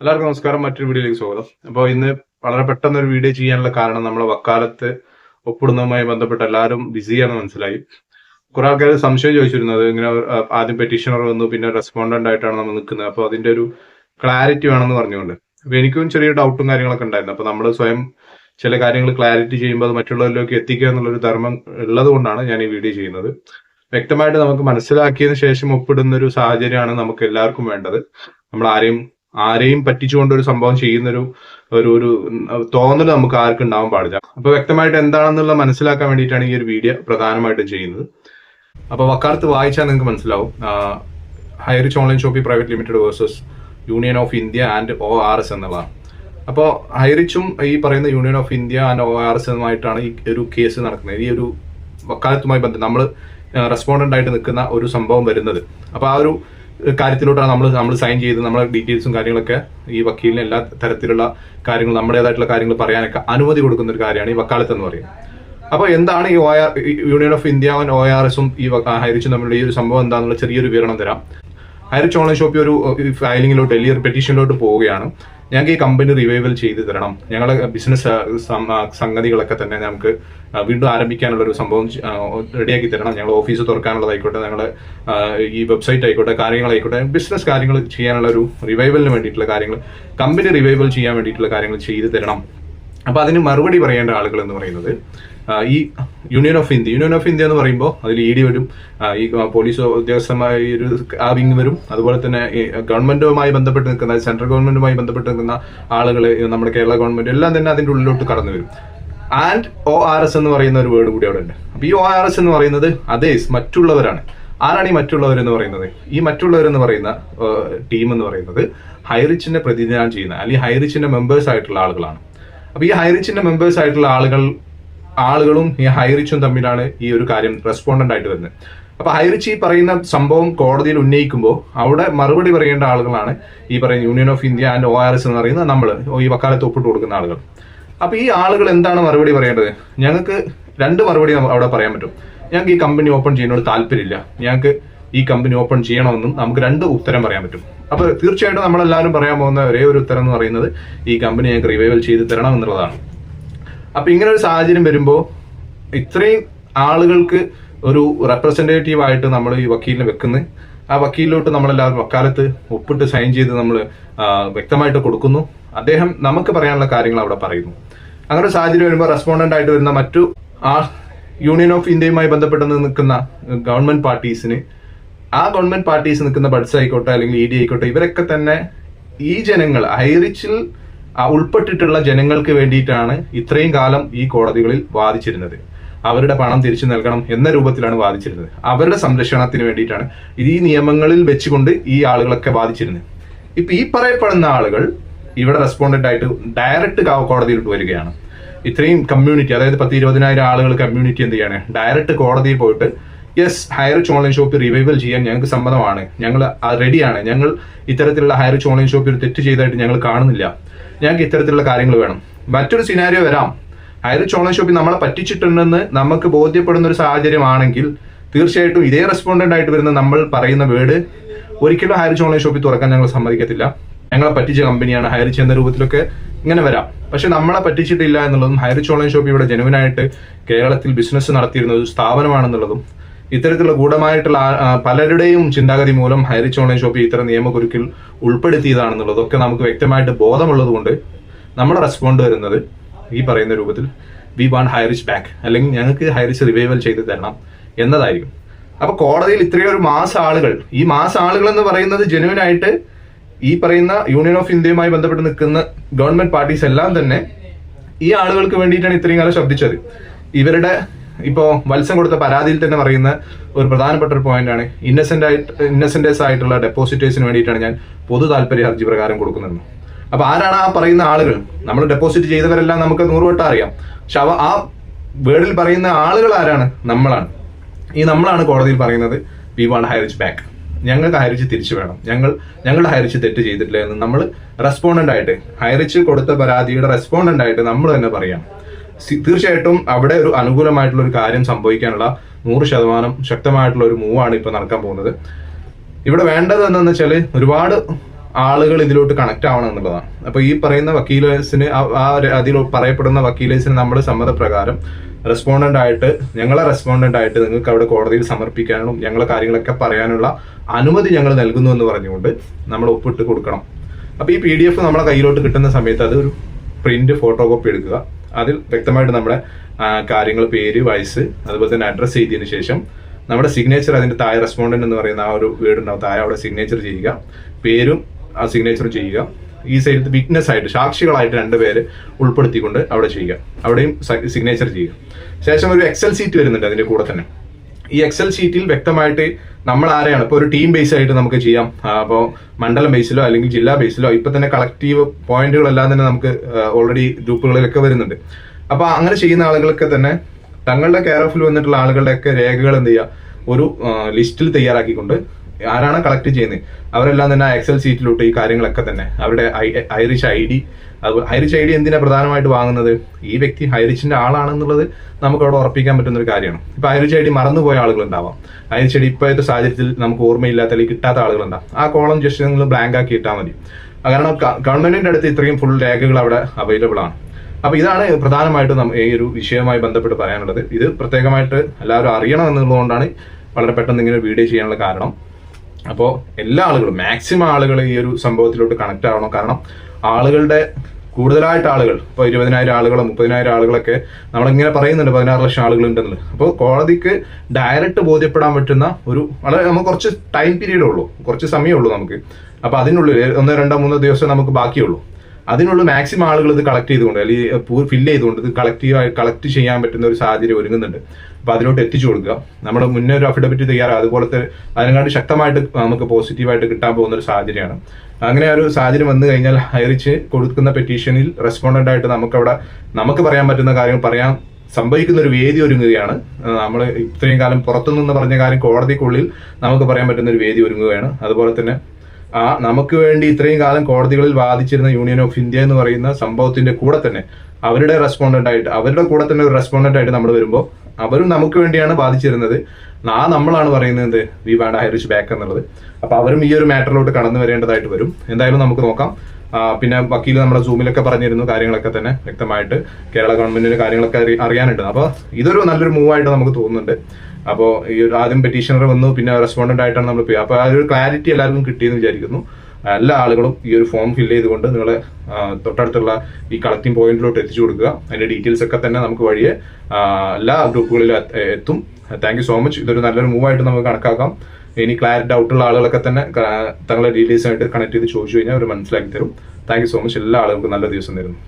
എല്ലാവർക്കും നമസ്കാരം. മറ്റൊരു വീഡിയോയിലേക്ക് സ്വാഗതം. അപ്പോൾ ഇന്ന് വളരെ പെട്ടെന്ന് ഒരു വീഡിയോ ചെയ്യാനുള്ള കാരണം നമ്മളെ വക്കാലത്ത് ഒപ്പിടുന്നതുമായി ബന്ധപ്പെട്ട് എല്ലാവരും ബിസിയാണ് മനസ്സിലായി. കുറെ ആൾക്കാർ സംശയം ചോദിച്ചിരുന്നത്. ഇങ്ങനെ ആദ്യം പെറ്റീഷണർ വന്നു പിന്നെ റെസ്പോണ്ടന്റ് ആയിട്ടാണ് നമ്മൾ നിൽക്കുന്നത്. അപ്പോൾ അതിന്റെ ഒരു ക്ലാരിറ്റി വേണമെന്ന് പറഞ്ഞുകൊണ്ട്. അപ്പൊ എനിക്കും ചെറിയ ഡൗട്ടും കാര്യങ്ങളൊക്കെ ഉണ്ടായിരുന്നു. അപ്പോൾ നമ്മൾ സ്വയം ചില കാര്യങ്ങൾ ക്ലാരിറ്റി ചെയ്യുമ്പോൾ അത് മറ്റുള്ളവരിലേക്ക് എത്തിക്കുക എന്നുള്ളൊരു ധർമ്മം ഉള്ളതുകൊണ്ടാണ് ഞാൻ ഈ വീഡിയോ ചെയ്യുന്നത്. വ്യക്തമായിട്ട് നമുക്ക് മനസ്സിലാക്കിയതിന് ശേഷം ഒപ്പിടുന്ന ഒരു സാഹചര്യമാണ് നമുക്ക് എല്ലാവർക്കും വേണ്ടത്. നമ്മൾ ആരെയും ആരെയും പറ്റിച്ചുകൊണ്ട് ഒരു സംഭവം ചെയ്യുന്നൊരു ഒരു ഒരു തോന്നൽ നമുക്ക് ആർക്കും ഉണ്ടാവാൻ പാടില്ല. അപ്പൊ വ്യക്തമായിട്ട് എന്താണെന്നുള്ള മനസ്സിലാക്കാൻ വേണ്ടിയിട്ടാണ് ഈ ഒരു വീഡിയോ പ്രധാനമായിട്ടും ചെയ്യുന്നത്. അപ്പൊ വക്കാലത്ത് വായിച്ചാൽ നിങ്ങൾക്ക് മനസ്സിലാവും. Highrich online shoppy private limited versus union of India and O R S എന്നുള്ളതാണ്. അപ്പോൾ ഹൈറിച്ചും ഈ പറയുന്ന union of India and O R S എന്നുമായിട്ടാണ് ഈ ഒരു കേസ് നടക്കുന്നത്. ഈ ഒരു വക്കാലത്തുമായി ബന്ധം നമ്മൾ റെസ്പോണ്ടന്റ് ആയിട്ട് നിൽക്കുന്ന ഒരു സംഭവം വരുന്നത്. അപ്പോൾ ആ ഒരു കാര്യത്തിലോട്ടാണ് നമ്മൾ നമ്മൾ സൈൻ ചെയ്ത് നമ്മളെ ഡീറ്റെയിൽസും കാര്യങ്ങളൊക്കെ ഈ വക്കീലിന് എല്ലാ തരത്തിലുള്ള കാര്യങ്ങൾ നമ്മുടേതായിട്ടുള്ള കാര്യങ്ങൾ പറയാനൊക്കെ അനുമതി കൊടുക്കുന്ന ഒരു കാര്യമാണ് ഈ വക്കാലത്ത് എന്ന് പറയുന്നത്. അപ്പോൾ എന്താണ് ഈ O R union of India O R എസും ഈ ഹൈറിച്ചും തമ്മിലുള്ള ഈ ഒരു സംഭവം എന്താണെന്നുള്ള ചെറിയൊരു വിവരണം തരാം. ഹൈറിച്ച് ഓൺലൈൻ ഷോപ്പി ഒരു ഫയലിങ്ങിലോട്ട് വലിയ പെറ്റീഷനിലോട്ട് പോവുകയാണ്. ഞങ്ങൾക്ക് ഈ കമ്പനി റിവൈവൽ ചെയ്ത് തരണം. ഞങ്ങളെ ബിസിനസ് സംഗതികളൊക്കെ തന്നെ നമുക്ക് വീണ്ടും ആരംഭിക്കാനുള്ള ഒരു സംഭവം റെഡിയാക്കി തരണം. ഞങ്ങൾ ഓഫീസ് തുറക്കാനുള്ളതായിക്കോട്ടെ ഞങ്ങൾ ഈ വെബ്സൈറ്റ് ആയിക്കോട്ടെ കാര്യങ്ങളായിക്കോട്ടെ ബിസിനസ് കാര്യങ്ങൾ ചെയ്യാനുള്ള ഒരു റിവൈവലിന് വേണ്ടിയിട്ടുള്ള കാര്യങ്ങൾ കമ്പനി റിവൈവൽ ചെയ്യാൻ വേണ്ടിയിട്ടുള്ള കാര്യങ്ങൾ ചെയ്തു തരണം. അപ്പൊ അതിന് മറുപടി പറയേണ്ട ആളുകൾ എന്ന് പറയുന്നത് ഈ union of India union of India എന്ന് പറയുമ്പോൾ അതിൽ ഇ ഡി വരും ഈ പോലീസ് ഉദ്യോഗസ്ഥമായ ഒരു ആ വിങ് വരും. അതുപോലെ തന്നെ ഗവൺമെന്റുമായി ബന്ധപ്പെട്ട് നിൽക്കുന്ന സെൻട്രൽ ഗവൺമെന്റുമായി ബന്ധപ്പെട്ട് നിൽക്കുന്ന ആളുകൾ നമ്മുടെ കേരള ഗവൺമെന്റ് എല്ലാം തന്നെ അതിന്റെ ഉള്ളിലോട്ട് കടന്നു വരും. ആൻഡ് ഒ ആർ എസ് എന്ന് പറയുന്ന ഒരു വേർഡ് കൂടി അവിടെ ഉണ്ട്. അപ്പോൾ ഈ ഒ ആർ എസ് എന്ന് പറയുന്നത് അതേസ് മറ്റുള്ളവരാണ്. ആരാണ് ഈ മറ്റുള്ളവരെന്ന് പറയുന്നത്? ഈ മറ്റുള്ളവരെന്ന് പറയുന്ന ടീം എന്ന് പറയുന്നത് ഹൈറിച്ചിന്റെ പ്രതിനിധാനം ചെയ്യുന്ന അല്ലെങ്കിൽ ഹൈറിച്ചിന്റെ മെമ്പേഴ്സ് ആയിട്ടുള്ള ആളുകളാണ്. അപ്പൊ ഈ ഹൈറിച്ചിന്റെ മെമ്പേഴ്സ് ആയിട്ടുള്ള ആളുകൾ ആളുകളും ഈ ഹൈറിച്ചും തമ്മിലാണ് ഈ ഒരു കാര്യം റെസ്പോണ്ടന്റ് ആയിട്ട് വരുന്നത്. അപ്പൊ ഹൈറിച്ച് ഈ പറയുന്ന സംഭവം കോടതിയിൽ ഉന്നയിക്കുമ്പോൾ അവിടെ മറുപടി പറയേണ്ട ആളുകളാണ് ഈ പറയുന്ന union of India and O R S എന്ന് പറയുന്ന നമ്മൾ ഈ വക്കാലത്ത് ഒപ്പിട്ട് കൊടുക്കുന്ന ആളുകൾ. അപ്പൊ ഈ ആളുകൾ എന്താണ് മറുപടി പറയേണ്ടത്? ഞങ്ങൾക്ക് രണ്ട് മറുപടി അവിടെ പറയാൻ പറ്റും. ഞങ്ങൾക്ക് ഈ കമ്പനി ഓപ്പൺ ചെയ്യുന്നതിനോട് താല്പര്യമില്ല. ഞങ്ങൾക്ക് ഈ കമ്പനി ഓപ്പൺ ചെയ്യണമെന്നും നമുക്ക് രണ്ട് ഉത്തരം പറയാൻ പറ്റും. അപ്പൊ തീർച്ചയായിട്ടും നമ്മളെല്ലാവരും പറയാൻ പോകുന്ന ഒരേ ഒരു ഉത്തരം എന്ന് പറയുന്നത് ഈ കമ്പനി ഞങ്ങൾക്ക് റിവൈവൽ ചെയ്ത് തരണം എന്നുള്ളതാണ്. അപ്പൊ ഇങ്ങനെ ഒരു സാഹചര്യം വരുമ്പോൾ ഇത്രയും ആളുകൾക്ക് ഒരു റെപ്രസെന്റേറ്റീവ് ആയിട്ട് നമ്മൾ ഈ വക്കീലിനെ വെക്കുന്നത് ആ വക്കീലിലോട്ട് നമ്മളെല്ലാവരും വക്കാലത്ത് ഒപ്പിട്ട് സൈൻ ചെയ്ത് നമ്മൾ വ്യക്തമായിട്ട് കൊടുക്കുന്നു. അദ്ദേഹം നമുക്ക് പറയാനുള്ള കാര്യങ്ങൾ അവിടെ പറയുന്നു. അങ്ങനെ ഒരു സാഹചര്യം വരുമ്പോൾ റെസ്പോണ്ടന്റ് ആയിട്ട് വരുന്ന മറ്റു ആ യൂണിയൻ ഓഫ് ഇന്ത്യയുമായി ബന്ധപ്പെട്ട് നിൽക്കുന്ന ഗവൺമെന്റ് പാർട്ടീസിന് ആ ഗവൺമെന്റ് പാർട്ടീസ് നിൽക്കുന്ന ബഡ്സ് ആയിക്കോട്ടെ അല്ലെങ്കിൽ ഇ ഡി ആയിക്കോട്ടെ ഇവരൊക്കെ തന്നെ ഈ ജനങ്ങൾ ഹൈറിച്ചിൽ ഉൾപ്പെട്ടിട്ടുള്ള ജനങ്ങൾക്ക് വേണ്ടിയിട്ടാണ് ഇത്രയും കാലം ഈ കോടതികളിൽ വാദിച്ചിരുന്നത്. അവരുടെ പണം തിരിച്ചു നൽകണം എന്ന രൂപത്തിലാണ് വാദിച്ചിരുന്നത്. അവരുടെ സംരക്ഷണത്തിന് വേണ്ടിയിട്ടാണ് ഈ നിയമങ്ങളിൽ വെച്ചുകൊണ്ട് ഈ ആളുകളൊക്കെ വാദിച്ചിരുന്നത്. ഇപ്പൊ ഈ പറയപ്പെടുന്ന ആളുകൾ ഇവിടെ റെസ്പോണ്ടന്റ് ആയിട്ട് ഡയറക്റ്റ് കോടതിയിലോട്ട് വരികയാണ്. ഇത്രയും കമ്മ്യൂണിറ്റി അതായത് പത്ത് ഇരുപതിനായിരം ആളുകൾ കമ്മ്യൂണിറ്റി എന്ത് ചെയ്യാണ്? ഡയറക്റ്റ് കോടതിയിൽ പോയിട്ട് yes higher online shop revival ചെയ്യാൻ ഞങ്ങൾക്ക് സമ്മതമാണ്. ഞങ്ങൾ റെഡിയാണ് ഞങ്ങൾ ഇത്തരത്തിലുള്ള ഹയർ ഓൺലൈൻ ഒരു തെറ്റ് ചെയ്തായിട്ട് ഞങ്ങൾ കാണുന്നില്ല. ഞങ്ങൾക്ക് ഇത്തരത്തിലുള്ള കാര്യങ്ങൾ വേണം. മറ്റൊരു സിനാരിയോ വരാം. ഹയർ ഓൺലൈൻ ഷോപ്പിൽ നമ്മളെ പറ്റിച്ചിട്ടുണ്ടെന്ന് നമുക്ക് ബോധ്യപ്പെടുന്ന ഒരു സാഹചര്യമാണെങ്കിൽ തീർച്ചയായിട്ടും ഇതേ റെസ്പോണ്ടന്റ് ആയിട്ട് വരുന്ന നമ്മൾ പറയുന്ന വേർഡ് ഒരിക്കലും ഹയർ ഓൺലൈൻ ഷോപ്പിൽ തുറക്കാൻ ഞങ്ങൾ സമ്മതിക്കത്തില്ല. ഞങ്ങളെ പറ്റിച്ച കമ്പനിയാണ് ഹയർ എന്ന രൂപത്തിലൊക്കെ ഇങ്ങനെ വരാം. പക്ഷെ നമ്മളെ പറ്റിച്ചിട്ടില്ല എന്നുള്ളതും ഹയർ ഓൺലൈൻ ഷോപ്പ് ഇവിടെ ജനുവിനായിട്ട് കേരളത്തിൽ ബിസിനസ് നടത്തിയിരുന്ന ഒരു സ്ഥാപനമാണെന്നുള്ളതും ഇത്തരത്തിലുള്ള ഗൂഢമായിട്ടുള്ള പലരുടെയും ചിന്താഗതി മൂലം ഹൈറിച്ച് ഓൺലൈൻ ഷോപ്പ് ഇത്തരം നിയമകുരുക്കിൽ ഉൾപ്പെടുത്തിയതാണെന്നുള്ളതൊക്കെ നമുക്ക് വ്യക്തമായിട്ട് ബോധമുള്ളത് കൊണ്ട് നമ്മുടെ റെസ്പോണ്ട് വരുന്നത് ഈ പറയുന്ന രൂപത്തിൽ വി വാണ്ട് ഹൈറിച്ച് ബാക്ക് അല്ലെങ്കിൽ ഞങ്ങൾക്ക് ഹൈറിച്ച് റിവൈവൽ ചെയ്ത് തരണം എന്നതായിരിക്കും. അപ്പൊ കോടതിയിൽ ഇത്രയും ഒരു മാസ ആളുകൾ ഈ മാസ ആളുകൾ എന്ന് പറയുന്നത് ജനുവിനായിട്ട് ഈ പറയുന്ന യൂണിയൻ ഓഫ് ഇന്ത്യയുമായി ബന്ധപ്പെട്ട് നിൽക്കുന്ന ഗവൺമെന്റ് പാർട്ടീസ് എല്ലാം തന്നെ ഈ ആളുകൾക്ക് വേണ്ടിയിട്ടാണ് ഇത്രയും കാലം ശബ്ദിച്ചത് ഇവരുടെ ഇപ്പോ വത്സം കൊടുത്ത പരാതിയിൽ തന്നെ പറയുന്ന ഒരു പ്രധാനപ്പെട്ട ഒരു പോയിന്റ് ആണ്. ഇന്നസെന്റ് ആയിട്ട് ഇന്നസെന്റേഴ്സ് ആയിട്ടുള്ള ഡെപ്പോസിറ്റേഴ്സിന് വേണ്ടിയിട്ടാണ് ഞാൻ പൊതു താല്പര്യ ഹർജി പ്രകാരം കൊടുക്കുന്നത്. അപ്പൊ ആരാണ് ആ പറയുന്ന ആളുകൾ? നമ്മൾ ഡെപ്പോസിറ്റ് ചെയ്തവരെല്ലാം നമുക്ക് നൂറുവട്ടം അറിയാം. പക്ഷെ അവ ആ വേർഡിൽ പറയുന്ന ആളുകൾ ആരാണ്? നമ്മളാണ്. ഈ നമ്മളാണ് കോടതിയിൽ പറയുന്നത് വി വാണ്ട് ഹൈറിച്ച് ബാക്ക് ഞങ്ങൾക്ക് ഹൈറിച്ച് തിരിച്ചു വേണം. ഞങ്ങൾ ഞങ്ങളുടെ ഹൈറിച്ച് തെറ്റ് ചെയ്തിട്ടില്ല എന്ന് നമ്മൾ റെസ്പോണ്ടന്റ് ആയിട്ട് ഹൈറിച്ച് കൊടുത്ത പരാതിയുടെ റെസ്പോണ്ടന്റ് ആയിട്ട് നമ്മൾ തന്നെ പറയാം. തീർച്ചയായിട്ടും അവിടെ ഒരു അനുകൂലമായിട്ടുള്ള ഒരു കാര്യം സംഭവിക്കാനുള്ള നൂറ് ശതമാനം ശക്തമായിട്ടുള്ള ഒരു മൂവാണ് ഇപ്പൊ നടക്കാൻ പോകുന്നത്. ഇവിടെ വേണ്ടത് എന്താണെന്ന് വെച്ചാൽ ഒരുപാട് ആളുകൾ ഇതിലോട്ട് കണക്ട് ആവണം എന്നുള്ളതാണ്. അപ്പൊ ഈ പറയുന്ന വക്കീലേഴ്സിന് ആ- അതിൽ പറയപ്പെടുന്ന വക്കീലേഴ്സിന് നമ്മുടെ സമ്മതപ്രകാരം റെസ്പോണ്ടന്റ് ആയിട്ട് ഞങ്ങളെ റെസ്പോണ്ടന്റ് ആയിട്ട് നിങ്ങൾക്ക് അവിടെ കോടതിയിൽ സമർപ്പിക്കാനും ഞങ്ങളെ കാര്യങ്ങളൊക്കെ പറയാനുള്ള അനുമതി ഞങ്ങൾ നൽകുന്നു എന്ന് പറഞ്ഞുകൊണ്ട് നമ്മൾ ഒപ്പിട്ട് കൊടുക്കണം. അപ്പൊ ഈ പി ഡി എഫ് നമ്മളെ കയ്യിലോട്ട് കിട്ടുന്ന സമയത്ത് അത് ഒരു പ്രിന്റ് ഫോട്ടോ കോപ്പി എടുക്കുക. അതിൽ വ്യക്തമായിട്ട് നമ്മുടെ കാര്യങ്ങൾ പേര് വയസ്സ് അതുപോലെ തന്നെ അഡ്രസ്സ് ചെയ്തതിനു ശേഷം നമ്മുടെ സിഗ്നേച്ചർ അതിന്റെ താഴെ റെസ്പോണ്ടന്റ് എന്ന് പറയുന്ന ആ ഒരു വീട് ഉണ്ടാവും താഴെ അവിടെ സിഗ്നേച്ചർ ചെയ്യുക. പേരും ആ സിഗ്നേച്ചറും ചെയ്യുക. ഈ സൈഡിൽ വിറ്റ്നസ് ആയിട്ട് സാക്ഷികളായിട്ട് രണ്ട് പേര് ഉൾപ്പെടുത്തിക്കൊണ്ട് അവിടെ ചെയ്യുക. അവിടെയും സിഗ്നേച്ചർ ചെയ്യുക. ശേഷം ഒരു എക്സൽ സീറ്റ് വരുന്നുണ്ട് അതിന്റെ കൂടെ തന്നെ. ഈ എക്സൽ ഷീറ്റിൽ വ്യക്തമായിട്ട് നമ്മൾ ആരെയാണ്? ഇപ്പോൾ ഒരു ടീം ബേസ് ആയിട്ട് നമുക്ക് ചെയ്യാം. അപ്പോൾ മണ്ഡലം ബേസിലോ അല്ലെങ്കിൽ ജില്ലാ ബേസിലോ ഇപ്പൊ തന്നെ കളക്റ്റീവ് പോയിന്റുകളെല്ലാം തന്നെ നമുക്ക് ഓൾറെഡി ഗ്രൂപ്പുകളിലൊക്കെ വരുന്നുണ്ട്. അപ്പോൾ അങ്ങനെ ചെയ്യുന്ന ആളുകൾക്ക് തന്നെ തങ്ങളുടെ കെയർ ഓഫിൽ വന്നിട്ടുള്ള ആളുകളുടെയൊക്കെ രേഖകൾ എന്ത് ചെയ്യുക? ഒരു ലിസ്റ്റിൽ തയ്യാറാക്കിക്കൊണ്ട് ആരാണ് കളക്ട് ചെയ്യുന്നത് അവരെല്ലാം തന്നെ എക്സൽ സീറ്റിലോട്ട് ഈ കാര്യങ്ങളൊക്കെ തന്നെ. അവരുടെ iris I D iris I D എന്തിനാ പ്രധാനമായിട്ട് വാങ്ങുന്നത്? ഈ വ്യക്തി ഹൈറിച്ചിന്റെ ആളാണെന്നുള്ളത് നമുക്ക് അവിടെ ഉറപ്പിക്കാൻ പറ്റുന്ന ഒരു കാര്യമാണ്. ഇപ്പൊ ഐറിഷ് ഐ ഡി മറന്നുപോയ ആളുകൾ ഉണ്ടാവാം ഐറിഷ് ഐ ഡി ഇപ്പോഴത്തെ സാഹചര്യത്തിൽ നമുക്ക് ഓർമ്മയില്ലാത്ത അല്ലെങ്കിൽ കിട്ടാത്ത ആളുകളുണ്ടാവും ആ കോളം ജസ്റ്റ് നിങ്ങൾ ബ്ലാങ്ക് ആക്കി ഇട്ടാൽ മതി. കാരണം ഗവൺമെന്റിന്റെ അടുത്ത് ഇത്രയും ഫുൾ രേഖകൾ അവിടെ അവൈലബിൾ ആണ്. അപ്പൊ ഇതാണ് പ്രധാനമായിട്ടും ഈ ഒരു വിഷയവുമായി ബന്ധപ്പെട്ട് പറയാനുള്ളത്. ഇത് പ്രത്യേകമായിട്ട് എല്ലാവരും അറിയണം എന്നുള്ളതുകൊണ്ടാണ് വളരെ പെട്ടെന്ന് ഇങ്ങനെ വീഡിയോ ചെയ്യാനുള്ള കാരണം. അപ്പോൾ എല്ലാ ആളുകളും മാക്സിമം ആളുകൾ ഈ ഒരു സംഭവത്തിലോട്ട് കണക്ട് ആവണം. കാരണം ആളുകളുടെ കൂടുതലായിട്ട് ആളുകൾ ഇപ്പോൾ ഇരുപതിനായിരം ആളുകളോ മുപ്പതിനായിരം ആളുകളൊക്കെ നമ്മളിങ്ങനെ പറയുന്നുണ്ട് പതിനാറ് ലക്ഷം ആളുകൾ ഉണ്ടെന്നുള്ളത് അപ്പോൾ കോടതിക്ക് ഡയറക്റ്റ് ബോധ്യപ്പെടാൻ പറ്റുന്ന ഒരു വളരെ നമുക്ക് കുറച്ച് ടൈം പീരീഡേ ഉള്ളൂ. കുറച്ച് സമയമേ ഉള്ളൂ നമുക്ക്. അപ്പോൾ അതിനുള്ളിൽ ഒന്നോ രണ്ടോ മൂന്നോ ദിവസം നമുക്ക് ബാക്കിയുള്ളൂ അതിനുള്ള മാക്സിമം ആളുകൾ ഇത് കളക്ട് ചെയ്തുകൊണ്ട് അല്ലെങ്കിൽ ഫില്ല് ചെയ്തുകൊണ്ട് ഇത് കളക്റ്റീവായി കളക്ട് ചെയ്യാൻ പറ്റുന്ന ഒരു സാഹചര്യം ഒരുങ്ങുന്നുണ്ട്. അപ്പൊ അതിലോട്ട് എത്തിച്ചു കൊടുക്കുക. നമ്മുടെ മുന്നേ ഒരു അഫിഡവിറ്റ് തയ്യാറാ അതുപോലത്തെ അതിനെക്കാട്ടി ശക്തമായിട്ട് നമുക്ക് പോസിറ്റീവായിട്ട് കിട്ടാൻ പോകുന്ന ഒരു സാഹചര്യമാണ്. അങ്ങനെ ഒരു സാഹചര്യം വന്നു കഴിഞ്ഞാൽ അയറിച്ച് കൊടുക്കുന്ന പെറ്റീഷനിൽ റെസ്പോണ്ടന്റ് ആയിട്ട് നമുക്കവിടെ നമുക്ക് പറയാൻ പറ്റുന്ന കാര്യങ്ങൾ പറയാൻ സംഭവിക്കുന്ന ഒരു വേദി ഒരുങ്ങുകയാണ്. നമ്മൾ ഇത്രയും കാലം പുറത്തുനിന്ന് പറഞ്ഞ കാര്യം കോടതിക്കുള്ളിൽ നമുക്ക് പറയാൻ പറ്റുന്ന ഒരു വേദി ഒരുങ്ങുകയാണ്. അതുപോലെ തന്നെ ആ നമുക്ക് വേണ്ടി ഇത്രയും കാലം കോടതികളിൽ വാദിച്ചിരുന്ന യൂണിയൻ ഓഫ് ഇന്ത്യ എന്ന് പറയുന്ന സംഭവത്തിന്റെ കൂടെ തന്നെ അവരുടെ റെസ്പോണ്ടന്റ് ആയിട്ട് അവരുടെ കൂടെ തന്നെ ഒരു റെസ്പോണ്ടന്റ് ആയിട്ട് നമ്മൾ വരുമ്പോൾ അവരും നമുക്ക് വേണ്ടിയാണ് ബാധിച്ചിരുന്നത്. ആ നമ്മളാണ് പറയുന്നത് വി വാണ്ട് ഹൈറിച്ച് ബാക്ക് എന്നുള്ളത്. അപ്പൊ അവരും ഈ ഒരു മാറ്ററിലോട്ട് കടന്നു വരേണ്ടതായിട്ട് വരും. എന്തായാലും നമുക്ക് നോക്കാം. പിന്നെ വക്കീൽ നമ്മുടെ സൂമിലൊക്കെ പറഞ്ഞിരുന്നു കാര്യങ്ങളൊക്കെ തന്നെ വ്യക്തമായിട്ട്. കേരള ഗവൺമെന്റിന്റെ കാര്യങ്ങളൊക്കെ അറിയാനുണ്ട്. അപ്പൊ ഇതൊരു നല്ലൊരു മൂവായിട്ട് നമുക്ക് തോന്നുന്നുണ്ട്. അപ്പോൾ ഈ ഒരു ആദ്യം പെറ്റീഷണർ വന്നു പിന്നെ റെസ്പോണ്ടന്റ് ആയിട്ടാണ് നമ്മൾ പോയി. അപ്പോൾ ആ ഒരു ക്ലാരിറ്റി എല്ലാവർക്കും കിട്ടിയെന്ന് വിചാരിക്കുന്നു. എല്ലാ ആളുകളും ഈ ഒരു ഫോം ഫില്ല് ചെയ്തുകൊണ്ട് നിങ്ങൾ തൊട്ടടുത്തുള്ള ഈ കളക്ടിംഗ് പോയിന്റിലോട്ട് എത്തിച്ചു കൊടുക്കുക. അതിന്റെ ഡീറ്റെയിൽസ് ഒക്കെ തന്നെ നമുക്ക് വഴിയെ എല്ലാ ഗ്രൂപ്പുകളിലും എത്തും. താങ്ക് യു സോ മച്ച് ഇതൊരു നല്ലൊരു മൂവ് ആയിട്ട് നമുക്ക് കണക്കാക്കാം. ഇനി ക്ലാരിറ്റി ഡൗട്ടുള്ള ആളുകളൊക്കെ തന്നെ തങ്ങളുടെ ഡീറ്റെയിൽസ് ആയിട്ട് കണക്ട് ചെയ്ത് ചോദിച്ചു കഴിഞ്ഞാൽ അവർ മനസ്സിലാക്കി തരും. താങ്ക് യു സോ മച്ച് എല്ലാ ആളുകൾക്കും നല്ല ദിവസം തരുന്നു.